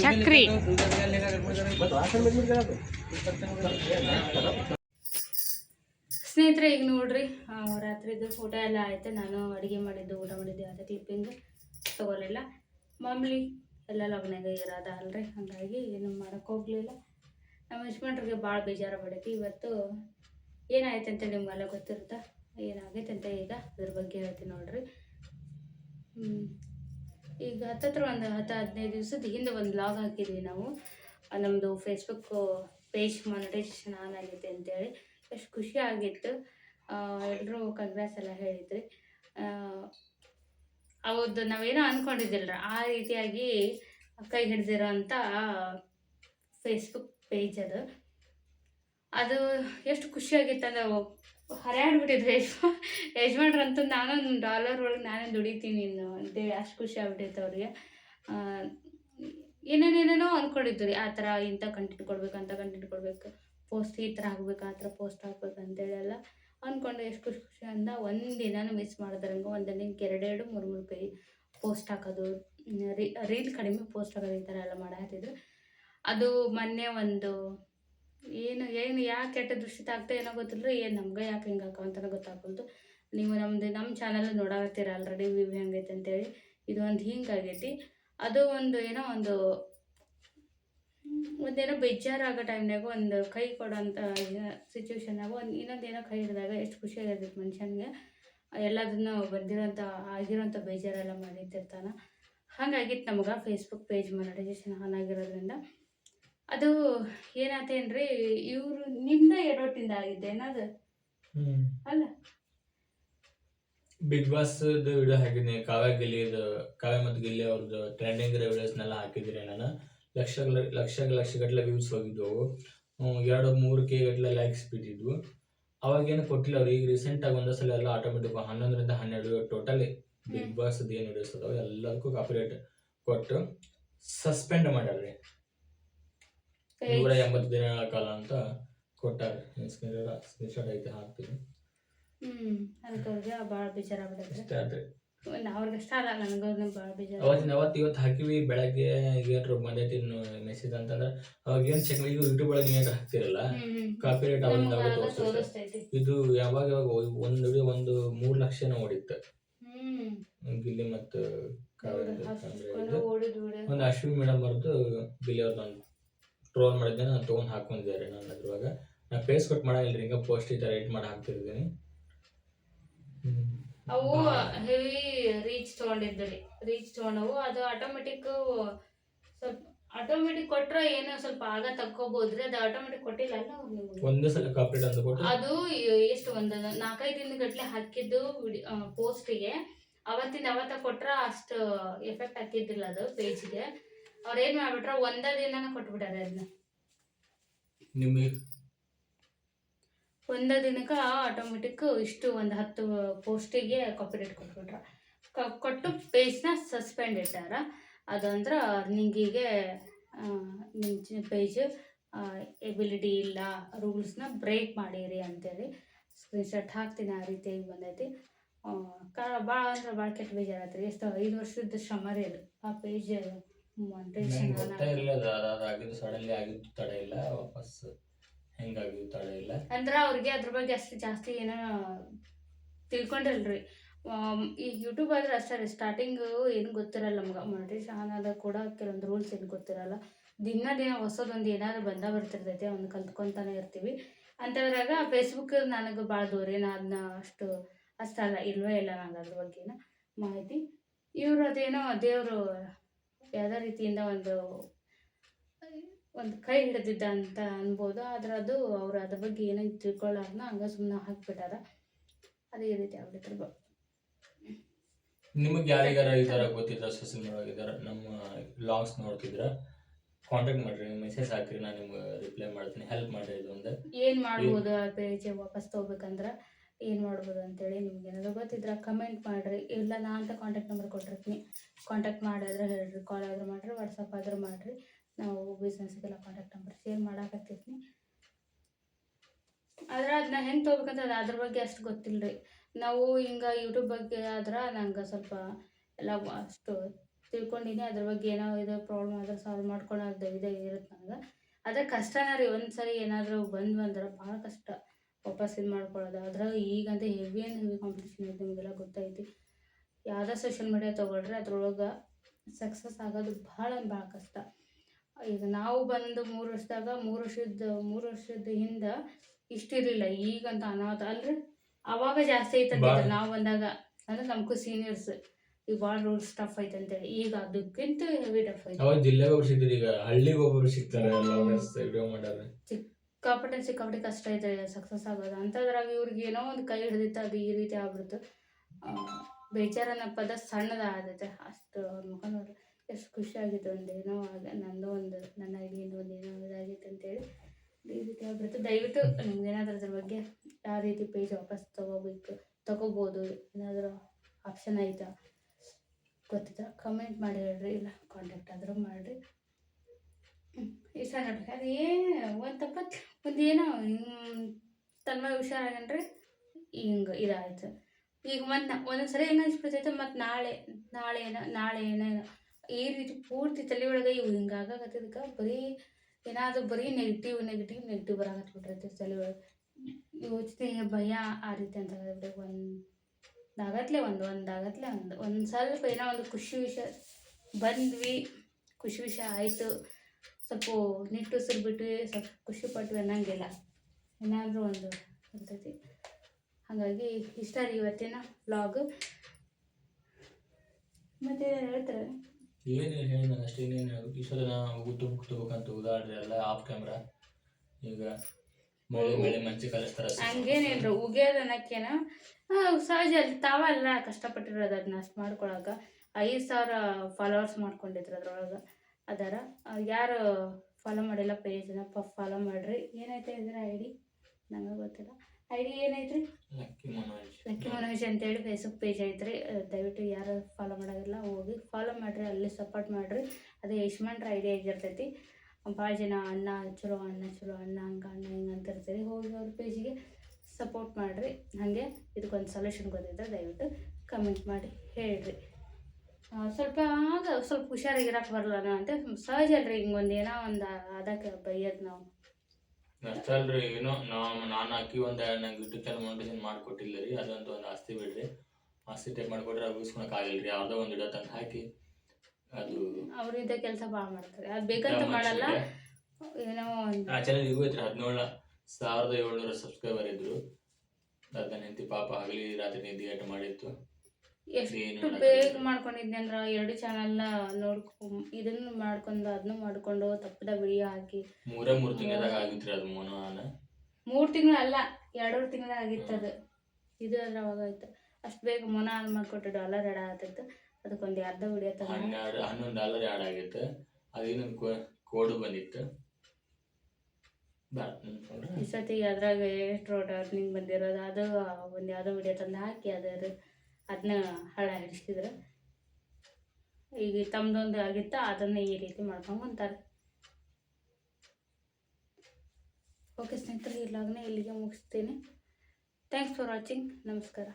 ಸಕ್ರಿ बता आखिर में मिल गया तो ಸ್ನೇಹಿತರೆ ಈಗ ನೋಡ್ರಿ ಆ, ರಾತ್ರಿದು ಊಟ ಎಲ್ಲ ಆಯ್ತು ನಾನು ಅಡುಗೆ ಮಾಡಿದ್ದು ಊಟ ಮಾಡಿದ್ದು ಯಾವುದೇ ಕ್ಲಿಪ್ಪಿಂಗ್ ತೊಗೊಲಿಲ್ಲ ಮಾಮೂಲಿ ಎಲ್ಲ ಲಗ್ನಾಗ ಇರೋದ ಅಲ್ರಿ ಹಾಗಾಗಿ ಏನು ಮಾಡೋಕ್ಕೆ ಹೋಗಲಿಲ್ಲ. ನಮ್ಮ ಯಜಮಾನ್ರಿಗೆ ಭಾಳ ಬೇಜಾರು ಪಡೈತಿ ಇವತ್ತು ಏನಾಯ್ತು ಅಂತ ನಿಮ್ಗೆಲ್ಲ ಗೊತ್ತಿರುತ್ತಾ? ಏನಾಗೈತೆ ಅಂತ ಈಗ? ಅದ್ರ ಬಗ್ಗೆ ಹೇಳ್ತೀನಿ ನೋಡ್ರಿ. ಈಗ ಹತ್ತತ್ರ ಒಂದು ಹತ್ತು ಹದಿನೈದು ದಿವಸದ ಹಿಂದೆ ಒಂದು ಲಾಗ್ ಹಾಕಿದ್ವಿ ನಾವು. ನಮ್ಮದು ಫೇಸ್ಬುಕ್ ಪೇಜ್ ಮಾನಿಟೈಸೇಷನ್ ಆನ್ ಆಗೈತೆ ಅಂತೇಳಿ. ಎಷ್ಟು ಖುಷಿ ಆಗಿತ್ತು. ಎಲ್ಲರೂ ಕಂಗ್ರಾಸ್ ಎಲ್ಲ ಹೇಳಿದ್ರಿ. ಅವತ್ತು ನಾವೇನೋ ಅನ್ಕೊಂಡಿದ್ದಿಲ್ಲ ಆ ರೀತಿಯಾಗಿ ಕೈ ಹಿಡ್ದಿರೋ ಫೇಸ್ಬುಕ್ ಪೇಜ್ ಅದು. ಅದು ಎಷ್ಟು ಖುಷಿಯಾಗಿತ್ತು ಅಂದ್ರೆ ಹರ್ಯಾಡ್ಬಿಟ್ಟಿದ್ರು ಯಜಮಾ ಯಜಮಾನ್ರಂತೂ ನಾನೊಂದು ಡಾಲರ್ ಒಳಗೆ ನಾನೇ ದುಡಿತೀನಿ ಇನ್ನು ಅಂತೇಳಿ ಅಷ್ಟು ಖುಷಿ ಆಗ್ಬಿಟ್ಟಿತ್ತು ಅವ್ರಿಗೆ. ಏನೇನೇನೇನೋ ಅಂದ್ಕೊಂಡಿದ್ದು ರೀ ಆ ಥರ ಇಂಥ ಕಂಟೆಂಟ್ ಕೊಡ್ಬೇಕು, ಅಂತ ಕಂಟೆಂಟ್ ಕೊಡಬೇಕು ಪೋಸ್ಟ್ ಈ ಥರ ಆಗ್ಬೇಕು ಆ ಥರ ಪೋಸ್ಟ್ ಹಾಕ್ಬೇಕು ಅಂತೇಳಿ ಎಲ್ಲ. ಅಂದ್ಕೊಂಡು ಎಷ್ಟು ಖುಷಿ ಖುಷಿಯಿಂದ ಒಂದು ದಿನ ಮಿಸ್ ಮಾಡಿದ್ರಂಗ ಒಂದು ದಿನಕ್ಕೆ ಎರಡೆರಡು, ಮೂರು ಮೂರು ಪೇ ಪೋಸ್ಟ್ ಹಾಕೋದು ರೀಲ್ ಕಡಿಮೆ ಪೋಸ್ಟ್ ಹಾಕೋದು ಈ ಥರ ಎಲ್ಲ ಮಾಡಾಕತ್ತಿದ್ರು. ಅದು ಮೊನ್ನೆ ಒಂದು ಏನು ಏನು ಯಾಕೆ ಕೆಟ್ಟ ದೃಷ್ಟಿ ತಾಗ್ತಾ ಏನೋ ಗೊತ್ತಿಲ್ಲ ಏನು ನಮ್ಗೆ ಯಾಕೆ ಹಿಂಗೆ ಹಾಕೋ ಅಂತಲೇ ಗೊತ್ತಾಗ್ಬೋದು ನೀವು ನಮ್ಮದು ನಮ್ಮ ಚಾನಲ್ ನೋಡಾಕತ್ತೀರ ಆಲ್ರೆಡಿ ವ್ಯೂ ಹೆಂಗೈತೆ ಅಂತೇಳಿ. ಇದು ಒಂದು ಹಿಂಗಾಗೈತಿ ಅದು ಒಂದು ಏನೋ ಒಂದು ಒಂದೇನೋ ಬೇಜಾರಾಗೋ ಟೈಮ್ನಾಗ ಒಂದು ಕೈ ಕೊಡೋಂಥ ಸಿಚುವೇಶನ್ನಾಗ ಒಂದು ಇನ್ನೊಂದೇನೋ ಕೈ ಹಿಡಿದಾಗ ಎಷ್ಟು ಖುಷಿ ಆಗಿರ್ತೈತೆ ಮನುಷ್ಯನಿಗೆ. ಎಲ್ಲದನ್ನು ಬಂದಿರೋಂಥ ಆಗಿರೋಂಥ ಬೇಜಾರೆಲ್ಲ ಮಾಡಿಟ್ಟಿರ್ತಾನೆ ಹಾಗಾಗಿತ್ತು ನಮಗೆ ಫೇಸ್ಬುಕ್ ಪೇಜ್ ಮೊನಟೈಸೇಷನ್ ಆನ್ ಆಗಿರೋದ್ರಿಂದ ಅದು ಏನಾತೇನ್ರಿ ಇವರು ನಿನ್ನ ಎಡೋಟಿಂದ ಆಗಿದ್ದೆ ಏನದು? ಅಲ್ಲ. ಬಿಗ್ ಬಾಸ್ ವಿಡಿಯೋ ಹಾಕಿದ್ದೀನಿ ಕಾವ್ಯ ಗಿಲ್ಲಿದು ಕಾವ್ಯ ಮತ್ತು ಗಿಲ್ಲಿ ಅವ್ರದ್ದು ಟ್ರೆಂಡಿಂಗ್ ವಿಡಿಯೋಸ್ನೆಲ್ಲ ಹಾಕಿದ್ದೀನಿ ನಾನು. ಲಕ್ಷ ಲಕ್ಷ ಲಕ್ಷಗಟ್ಟಲೆ ವ್ಯೂಸ್ ಹೋಗಿದ್ದವು. ಎರಡು ಮೂರು ಕೆ ಗಟ್ಟಲೆ ಲೈಕ್ಸ್ ಬಿದ್ದಿದ್ವು ಅವಾಗೇನು ಕೊಟ್ಟಿಲ್ಲ ಅವ್ರು. ಈಗ ರೀಸೆಂಟಾಗಿ ಒಂದೇ ಸಲ ಎಲ್ಲ ಆಟೋಮೆಟಿಕ್ ಹನ್ನೊಂದರಿಂದ ಹನ್ನೆರಡು ಟೋಟಲಿ ಬಿಗ್ ಬಾಸ್ ಏನು ವಿಡಿಯೋಸ್ ಅದಾವೆ ಎಲ್ಲದಕ್ಕೂ ಕಾಪಿರೇಟ್ ಕೊಟ್ಟು ಸಸ್ಪೆಂಡ್ ಮಾಡ್ಯಾರ್ರಿ. ನೂರ ಎಂಬತ್ತು ದಿನಗಳ ಕಾಲ ಅಂತ ಕೊಟ್ಟಾರ. ಸ್ಕ್ರೀನ್ಶಾಟ್ ಐತೆ ಹಾಕ್ತೀನಿ. ಹ್ಮ್ ಅದಕ್ಕೆ ಭಾಳ ಬೇಜಾರಾಗ್ಬಿಡುತ್ತೆ. ಆದ್ರೆ. ಅವ್ರಿಗೆ ಇಷ್ಟ ಅಲ್ಲ ನನಗೂ ಭಾಳ ಬೇಜಾರು ಅವತ್ತಿನ ಅವತ್ತು ಇವತ್ತು ಹಾಕಿವಿ ಬೆಳಗ್ಗೆ ಏನ್ರ ಬಂದೈತಿ ಮೆಸೇಜ್ ಅಂತಂದ್ರೆ ಅವಾಗ ಏನು ಚೆಕ್ ಈಗ ಯೂಟ್ಯೂಬ್ ಒಳಗೆ ನೀವು ಹಾಕ್ತಿರಲ್ಲ? ಕಾಪಿ ರೇಟ್ ಅವಾಗ ಇದು ಯಾವಾಗ ಯಾವಾಗ ಒಂದು ವಿಡಿಯೋ ಒಂದು ಮೂರು ಲಕ್ಷನ ಓಡಿತ್ತು. ಹ್ಞೂ ಗಿಲ್ಲಿ ಮತ್ತು ಒಂದು ಅಶ್ವಿನಿ ಮೇಡಮ್ ಅವ್ರದ್ದು ಗಿಲ್ಲಿ ಅವ್ರದ್ದು ಒಂದು ಟ್ರೋಲ್ ಮಾಡಿದ್ದೆ ನಾನು ತೊಗೊಂಡು ಹಾಕೊಂಡಿದ್ದಾರೆ ನಾನು ಅದ್ರೊಳಗೆ. ನಾ ಫೇಸ್ ಕಟ್ ಮಾಡಂಗಿಲ್ಲ ಹಿಂಗೆ ಪೋಸ್ಟ್ ಈ ಥರ ಎಡಿಟ್ ಮಾಡಿ ಹಾಕ್ತಿರ್ತೀನಿ. ಅವು ಹೆವಿ ರೀಚ್ ತೊಗೊಂಡಿದ್ರಿ ರೀಚ್ ತಗೊಂಡವು. ಅದು ಆಟೋಮೆಟಿಕ್ ಸ್ವಲ್ಪ ಆಟೋಮೆಟಿಕ್ ಕೊಟ್ರೆ ಏನೋ ಸ್ವಲ್ಪ ಆಗ ತಕ್ಕೋಬೋದ್ರಿ. ಅದು ಆಟೋಮೆಟಿಕ್ ಕೊಟ್ಟಿಲ್ಲ ಅಲ್ಲ ಒಂದೇ ಸಲ ಕಾಪಿ ಅಂತ ಕೊಟ್ಟು ಅದು ಎಷ್ಟು ಒಂದು ನಾಲ್ಕೈದು ದಿನ ಗಟ್ಲೆ ಹಾಕಿದ್ದು ಪೋಸ್ಟಿಗೆ ಅವತ್ತಿಂದ ಅವತ್ತ ಕೊಟ್ರ ಅಷ್ಟು ಎಫೆಕ್ಟ್ ಹಾಕಿದ್ದಿಲ್ಲ ಅದು ಪೇಜ್ಗೆ ಅವ್ರು ಏನ್ ಮಾಡ್ಬಿಟ್ರ ಒಂದ ದಿನನ ಕೊಟ್ಬಿಟ್ಟಾರೆ ಅದನ್ನ ನಿಮಗೆ ಒಂದ ದಿನಕ್ಕೆ ಆಟೋಮೆಟಿಕ್ ಇಷ್ಟು ಒಂದು ಹತ್ತು ಪೋಸ್ಟಿಗೆ ಕಾಪಿರೇಟ್ ಕೊಟ್ಬಿಟ್ರ. ಕೊಟ್ಟು ಪೇಜ್ನ ಸಸ್ಪೆಂಡ್ ಇಟ್ಟಾರ. ಅದಂದ್ರೆ ಅರ್ನಿಂಗಿಗೆ ನಿಮ್ಮ ಪೇಜ್ ಎಬಿಲಿಟಿ ಇಲ್ಲ ರೂಲ್ಸ್ನ ಬ್ರೇಕ್ ಮಾಡಿರಿ ಅಂತೇಳಿ ಸ್ಕ್ರೀನ್ಶಾಟ್ ಹಾಕ್ತೀನಿ ಆ ರೀತಿಯಾಗಿ ಬಂದೈತಿ. ಕಾ ಭಾಳ ಅಂದ್ರೆ ಭಾಳ ಕೆಟ್ಟ ಬೇಜಾರಾತ್ರಿ. ಎಷ್ಟು ಐದು ವರ್ಷದ ಶ್ರಮ ರೀ ಅದು. ಆ ಪೇಜ್ ಸಡನ್ಲಿ ಆಗಿದ್ದು ತಡ ಇಲ್ಲ ವಾಪಸ್ ತಡ ಇಲ್ಲ? ಅಂದ್ರೆ ಅವ್ರಿಗೆ ಅದ್ರ ಬಗ್ಗೆ ಅಷ್ಟು ಜಾಸ್ತಿ ಏನೋ ತಿಳ್ಕೊಂಡಿಲ್ರಿ. ಈ ಯೂಟ್ಯೂಬ್ ಆದ್ರೆ ಅಷ್ಟೇ ಸ್ಟಾರ್ಟಿಂಗು ಏನು ಗೊತ್ತಿರಲ್ಲ ನಮ್ಗೆ. ಮಾನಿಟೈಸೇಷನ್ ಆದ ಕೂಡ ಕೆಲವೊಂದು ರೂಲ್ಸ್ ಏನು ಗೊತ್ತಿರಲ್ಲ. ದಿನ ದಿನ ಹೊಸದೊಂದು ಏನಾದ್ರು ಬಂದ ಬರ್ತಿರ್ತೈತಿ, ಅವ್ನು ಕಲ್ತ್ಕೊಂತಾನೆ ಇರ್ತೀವಿ. ಅಂಥವ್ರಾಗ ಫೇಸ್ಬುಕ್ ನನಗೆ ಭಾಳ ದೂರ ಏನು ಅದನ್ನ ಅಷ್ಟು ಅಷ್ಟಲ್ಲ ಇಲ್ವೇ ಇಲ್ಲ ನಂಗೆ ಅದ್ರ ಬಗ್ಗೆನ ಮಾಹಿತಿ. ಇವರು ಅದೇನೋ ದೇವರು ಯಾವುದೇ ರೀತಿಯಿಂದ ಒಂದು ಒಂದು ಕೈ ಹಿಡಿದಿದ್ದ ಅಂತ ಅನ್ಬೋದು ಆದ್ರೆ ಅದು ಅವ್ರು ಅದ್ರ ಬಗ್ಗೆ ಏನೋ ತಿಳ್ಕೊಳ್ಳಾರ್ನ ಹಂಗೆ ಸುಮ್ಮನೆ ಹಾಕ್ಬಿಟ್ಟಾರ. ಅದೇ ರೀತಿ ಆಗ್ಬಿಟ್ರು ಬ ನಿಮಗೆ ಯಾರಿಗಾರ ಈ ಥರ ಗೊತ್ತಿದ್ರ ಸೋಷಿಯಲ್ ಮೀಡಿಯಾಗಿದ್ದಾರ ನಮ್ಮ ಲಾಗ್ಸ್ ನೋಡ್ತಿದ್ರ ಕಾಂಟ್ಯಾಕ್ಟ್ ಮಾಡ್ರಿ ಮೆಸೇಜ್ ಹಾಕ್ರಿ ನಾನು ನಿಮ್ಗೆ ರಿಪ್ಲೈ ಮಾಡ್ತೀನಿ ಹೆಲ್ಪ್ ಮಾಡ್ರಿ ಇದು ಒಂದು. ಏನು ಮಾಡ್ಬೋದು ಆ ಪೇಜ್ ವಾಪಸ್ ತೊಗೋಬೇಕಂದ್ರೆ ಏನು ಮಾಡ್ಬೋದು ಅಂತೇಳಿ ನಿಮ್ಗೆ ಏನಾದ್ರು ಗೊತ್ತಿದ್ರೆ ಕಮೆಂಟ್ ಮಾಡಿರಿ. ಇಲ್ಲ ನಾ ಅಂತ ಕಾಂಟ್ಯಾಕ್ಟ್ ನಂಬರ್ ಕೊಟ್ಟಿರ್ತೀನಿ. ಕಾಂಟ್ಯಾಕ್ಟ್ ಮಾಡಿದ್ರೆ ಹೇಳ್ರಿ ಕಾಲ್ ಆದರೂ ಮಾಡಿರಿ ವಾಟ್ಸಪ್ ಆದ್ರೂ ಮಾಡಿರಿ. ನಾವು ಬಿಸ್ನೆಸ್ಗೆಲ್ಲ ಕಾಂಟ್ಯಾಕ್ಟ್ ನಂಬರ್ ಶೇರ್ ಮಾಡಾಕತ್ತೈತಿ ಆದ್ರೆ ಅದನ್ನ ಹೆಂಗೆ ತೊಗೋಬೇಕಂತ ಅದು ಅದ್ರ ಬಗ್ಗೆ ಅಷ್ಟು ಗೊತ್ತಿಲ್ಲ ರೀ ನಾವು ಹಿಂಗೆ ಯೂಟ್ಯೂಬ್ ಬಗ್ಗೆ ಆದ್ರೆ ನಂಗೆ ಸ್ವಲ್ಪ ಎಲ್ಲ ಅಷ್ಟು ತಿಳ್ಕೊಂಡಿನಿ. ಅದ್ರ ಬಗ್ಗೆ ಏನೋ ಇದು ಪ್ರಾಬ್ಲಮ್ ಆದ್ರೆ ಸಾಲ್ವ್ ಮಾಡ್ಕೊಳ್ಳೋದು ಇದು ಇರುತ್ತೆ ನನಗೆ ಅದೇ ಕಷ್ಟನ ರೀ ಒಂದು ಸರಿ ಏನಾದರೂ ಬಂದು ಅಂದ್ರೆ ಭಾಳ ಕಷ್ಟ. ವಾಪಸ್ ಇದು ಮಾಡ್ಕೊಳ್ಳೋದು ಅದ್ರಾಗ ಈಗಂತ ಹೆವಿ ಆ್ಯಂಡ್ ಹೆವಿ ಕಾಂಪಿಟೇಷನ್ ಐತೆ ನಿಮಗೆಲ್ಲ ಗೊತ್ತೈತಿ. ಯಾವುದೇ ಸೋಷಿಯಲ್ ಮೀಡಿಯಾ ತೊಗೊಳ್ರಿ ಅದ್ರೊಳಗೆ ಸಕ್ಸಸ್ ಆಗೋದು ಭಾಳ ಭಾಳ ಕಷ್ಟ. ಈಗ ನಾವು ಬಂದು ಮೂರು ವರ್ಷದಾಗ ಮೂರು ವರ್ಷದ ಮೂರು ವರ್ಷದ ಹಿಂದೆ ಇಷ್ಟಿರಲಿಲ್ಲ. ಈಗಂತ ಅನಾಹುತ ಅಲ್ರಿ? ಅವಾಗ ಜಾಸ್ತಿ ಐತಂತ ನಾವು ಬಂದಾಗ ಅಂದ್ರೆ ನಮ್ಗೂ ಸೀನಿಯರ್ಸ್ ಈಗ ಭಾಳ ರೂಲ್ಸ್ ಟಫ್ ಐತೆ ಅಂತೇಳಿ ಈಗ ಅದಕ್ಕಿಂತ ಹೆವಿ ಟಫ್ ಐತೆ. ಅವಾಗ ಜಿಲ್ಲೆಗೆ ಒಬ್ರು ಸಿಗ್ತಾರೆ ಈಗ ಹಳ್ಳಿಗೆ ಸಿಗ್ತಾರೆ. ವಿಡಿಯೋ ಸಿಕ್ಕಾಪಟ್ಟೆ ಸಿಕ್ಕಾಪಟ್ಟೆ ಕಷ್ಟ ಐತೆ. ಸಕ್ಸಸ್ ಆಗೋದು. ಅಂಥದ್ರಾಗ ಇವ್ರಿಗೆ ಏನೋ ಒಂದು ಕೈ ಹಿಡಿದಿತ್ತು. ಅದು ಈ ರೀತಿ ಆಗ್ಬಿಡ್ತು. ಬೇಜಾರನ್ನ ಪದ ಸಣ್ಣದ ಆದೈತೆ ಅಷ್ಟು ಅವ್ರ ಮುಖ ನೋಡ್ರಿ. ಎಷ್ಟು ಖುಷಿ ಆಗಿತ್ತು ಒಂದು ಏನೋ ಆಗ ನಂದು ಒಂದು ನನ್ನ ಐಡಿಯಿಂದ ಒಂದು ಏನೋ ಇದಾಗಿತ್ತು ಅಂತೇಳಿ ಈ ರೀತಿ ಆಗಿಬಿಡ್ತು ದಯವಿಟ್ಟು ನಿಮ್ಗೆ ಏನಾದರೂ ಅದ್ರ ಬಗ್ಗೆ ಯಾವ ರೀತಿ ಪೇಜ್ ವಾಪಸ್ ತೊಗೋಬೇಕು, ತೊಗೋಬೋದು, ಏನಾದರೂ ಆಪ್ಷನ್ ಐತಾ? ಗೊತ್ತಿದ್ರೆ ಕಮೆಂಟ್ ಮಾಡಿ ಹೇಳ್ರಿ, ಇಲ್ಲ ಕಾಂಟ್ಯಾಕ್ಟ್ ಆದರೂ ಮಾಡಿರಿ. ಇಷ್ಟ ನೋಡ್ರಿ. ಅದು ಏನು ಒಂದು ತಪ್ಪ ಒಂದು ಏನೋ ತನ್ಮಯ ಹುಷಾರಾಗನ್ರಿ, ಹಿಂಗೆ ಇದಾಯ್ತು. ಈಗ ಮತ್ತೆ ಒಂದೊಂದು ಸರಿ ಹೆಂಗೆ ಅನ್ಸ್ಬಿಡ್ತೈತೆ ಮತ್ತು ನಾಳೆ ನಾಳೆ ಏನೋ. ನಾಳೆ ಏನೇನೋ ಈ ರೀತಿ ಪೂರ್ತಿ ತಲೆ ಒಳಗೆ ಇವು ಹಿಂಗೆ ಬರೀ ಏನಾದರೂ ಬರೀ ನೆಗೆಟಿವ್ ನೆಗೆಟಿವ್ ನೆಗೆಟಿವ್ ಬರಾಕತ್ಬಿಟ್ಟಿರ್ತೈತೆ ತಲೆ ಒಳಗೆ. ಯೋಚನೆ, ಭಯ ಆ ರೀತಿ ಅಂತ ಒಂದು ಆಗತ್ಲೆ ಒಂದು ಒಂದು ಆಗತ್ಲೆ ಒಂದು ಒಂದು ಸ್ವಲ್ಪ ಏನೋ ಒಂದು ಖುಷಿ ವಿಷಯ ಬಂದ್ವಿ, ಖುಷಿ ವಿಷಯ ಆಯಿತು. ಸ್ವಲ್ಪ ನಿಟ್ಟುಸಿರು ಬಿಟ್ವಿ, ಸ್ವಲ್ಪ ಖುಷಿ ಪಟ್ವಿ ಅನ್ನಂಗಿಲ್ಲ. ಏನಾದರೂ ಒಂದು ಇರ್ತೈತಿ. ಹಾಗಾಗಿ ಇಷ್ಟ ರೀ ಇವತ್ತಿನ ಬ್ಲಾಗ್ ಮತ್ತೆ ಹೇಳ್ತಾರೆ? ಏನೇನು ಹೇಳಿ ನಾನು ಅಷ್ಟೇ ಏನೇನು ಈ ಸಲ ನಾವು ಯೂಟ್ಯೂಬ್ ತಗೋಬೇಕಂತ ಉದಾಹರಣೆ ಎಲ್ಲ ಆಫ್ ಕ್ಯಾಮ್ರಾ ಈಗ ಮಳೆ ಮಳೆ ಮಂಚಿ ಕಲಿಸ್ತಾರ ಹಂಗೇನಿಲ್ರಿ ಉಗಿಯೋದು ಅನ್ನಕ್ಕೇನ ಸಹಜ ಅಲ್ಲಿ ತಾವೆಲ್ಲ ಕಷ್ಟಪಟ್ಟಿರೋದು ಅದನ್ನ ಅಷ್ಟು ಮಾಡ್ಕೊಳಕ. ಐದು ಸಾವಿರ ಫಾಲೋವರ್ಸ್ ಮಾಡ್ಕೊಂಡಿದ್ರು ಅದ್ರೊಳಗೆ. ಅದರ ಯಾರು ಫಾಲೋ ಮಾಡಿಲ್ಲ ಪೇಜ್ನ ಫಾಲೋ ಮಾಡಿರಿ. ಏನೈತೆ ಇದ್ರ ಐ ಡಿ ನಂಗೆ ಗೊತ್ತಿಲ್ಲ. ಐ ಡಿ ಏನೈತ್ರಿ? ಲಕ್ಕಿ ಮನೋಜ್. ಅಂತ ಹೇಳಿ ಅಂತೇಳಿ ಫೇಸ್ಬುಕ್ ಪೇಜ್ ಐತ್ರಿ. ದಯವಿಟ್ಟು ಯಾರು ಫಾಲೋ ಮಾಡೋದಿಲ್ಲ ಹೋಗಿ ಫಾಲೋ ಮಾಡಿರಿ ಅಲ್ಲಿ ಸಪೋರ್ಟ್ ಮಾಡಿರಿ. ಅದು ಯಶ್ಮಂಟ್ರ ಐಡಿಯಾ ಆಗಿರ್ತೈತಿ. ಭಾಳ ಜನ ಅಣ್ಣ ಚಲೋ ಅಣ್ಣ ಚಲೋ ಅಣ್ಣ ಹಂಗೆ ಅನ್ನ ಹಿಂಗೆ ಅಂತ ಇರ್ತೀರಿ ಹೋಗಿ ಅವ್ರ ಪೇಜಿಗೆ ಸಪೋರ್ಟ್ ಮಾಡಿರಿ. ಹಾಗೆ ಇದಕ್ಕೊಂದು ಸೊಲ್ಯೂಷನ್ ಗೊತ್ತಿದ್ರೆ ದಯವಿಟ್ಟು ಕಮೆಂಟ್ ಮಾಡಿ ಹೇಳ್ರಿ. ಸ್ವಲ್ಪ ಆಗ ಸ್ವಲ್ಪ ಹುಷಾರಾಗಿರಕ್ಕೆ ಬರಲ್ಲ ಅಂತ. ಸಹಜ ಅಲ್ರಿ ಹಿಂಗೆ ಒಂದು ಏನೋ ಒಂದು ಅದಕ್ಕೆ ಬೈಯೋದು ನಾವು. ಅಷ್ಟಲ್ರಿ ಏನೋ ನಾ ನಾನು ಅಕ್ಕಿ ಒಂದು ನಂಗೆ ಯೂಟ್ಯೂಬ್ ಚಾನಲ್ ಮಾನಿಟೈಸೇಷನ್ ಮಾಡಿಕೊಟ್ಟಿಲ್ಲ ರೀ ಅದಂತೂ ಒಂದು ಆಸ್ತಿ ಬಿಡ್ರಿ. ಆಸ್ತಿ ಟೈಪ್ ಮಾಡಿಕೊಟ್ರೆ ಅದು ಉಳಿಸ್ಕೊಳಕ್ ಆಗಿಲ್ಲ ರೀ ಯಾವುದೋ ಒಂದು ಗಿಡ ತಂದು ಹಾಕಿ ಅದು ಅವರಿಂದ ಕೆಲಸ ಭಾಳ ಮಾಡ್ತಾರೆ. ಅದು ಬೇಕಂತ ಮಾಡಲ್ಲ ಏನೋ ಒಂದು ಆ ಚಾನಲ್ ಇವು ಐತ್ರಿ ಹದಿನೇಳು ಸಾವಿರದ ಏಳ್ನೂರ ಸಬ್ಸ್ಕ್ರೈಬರ್ ಇದ್ರು. ಅದನ್ನ ಹೆಂಡತಿ ಪಾಪ ಹಗಲಿ ರಾತ್ರಿ ನಿದ್ದೆ ಮಾಡಿತ್ತು. ಎಷ್ಟು ಬೇಗ ಮಾಡ್ಕೊಂಡಿದ್ದೆ ಅಂದ್ರೆ ಎರಡು ಚಾನಲ್ನ ನೋಡ್ಕೊ ಇದನ್ನು ಮಾಡ್ಕೊಂಡು ಅದನ್ನು ಮಾಡ್ಕೊಂಡು ತಪ್ಪದ ವಿಡಿಯೋ ಹಾಕಿ ಮೂರೇ ಮೂರು ತಿಂಗಳದಾಗ ಆಗಿತ್ರಿ ಅದು ಮೂರು ತಿಂಗಳು ಅಲ್ಲ ಎರಡೂರು ತಿಂಗಳ ಆಗಿತ್ತದು ಇದು ಅದ್ರ ಅವಾಗ ಆಯ್ತು. ಅಷ್ಟು ಬೇಗ ಮೊನ ಆನ್ ಮಾಡ್ಕೊಟ್ಟು ಡಾಲರ್ ಎಡ ಆಗ್ತಿತ್ತು ಅದಕ್ಕೊಂದು ಅರ್ಧ ವಿಡಿಯೋ ತಗೊಂಡು. ಹನ್ನೆರಡು ಹನ್ನೊಂದು ಡಾಲರ್ ಆ್ಯಡ್ ಆಗಿತ್ತು. ಅದೇನೊಂದು ಕೋಡ್ ಬಂದಿತ್ತು. ಈ ಸತಿ ಅದ್ರಾಗ ಎಷ್ಟು ರೋಡ್ ಅರ್ನಿಂಗ್ ಬಂದಿರೋದು. ಅದು ಒಂದು ಯಾವುದೋ ವಿಡಿಯೋ ತಂದು ಹಾಕಿ ಅದರ ಅದನ್ನ ಹಳ್ಳ ಹಿಡಿಸಿದ್ರು ಈಗ ತಮ್ಮದೊಂದು ಆಗಿತ್ತು, ಅದನ್ನು ಈ ರೀತಿ ಮಾಡ್ಕೊಂಡು ಕುಂತಾರೆ. ಓಕೆ ಸ್ನೇಹಿತರೆ, ಈ ಇಲ್ಲಿಗೆ ಮುಗಿಸ್ತೀನಿ. ಥ್ಯಾಂಕ್ಸ್ ಫಾರ್ ವಾಚಿಂಗ್ ನಮಸ್ಕಾರ.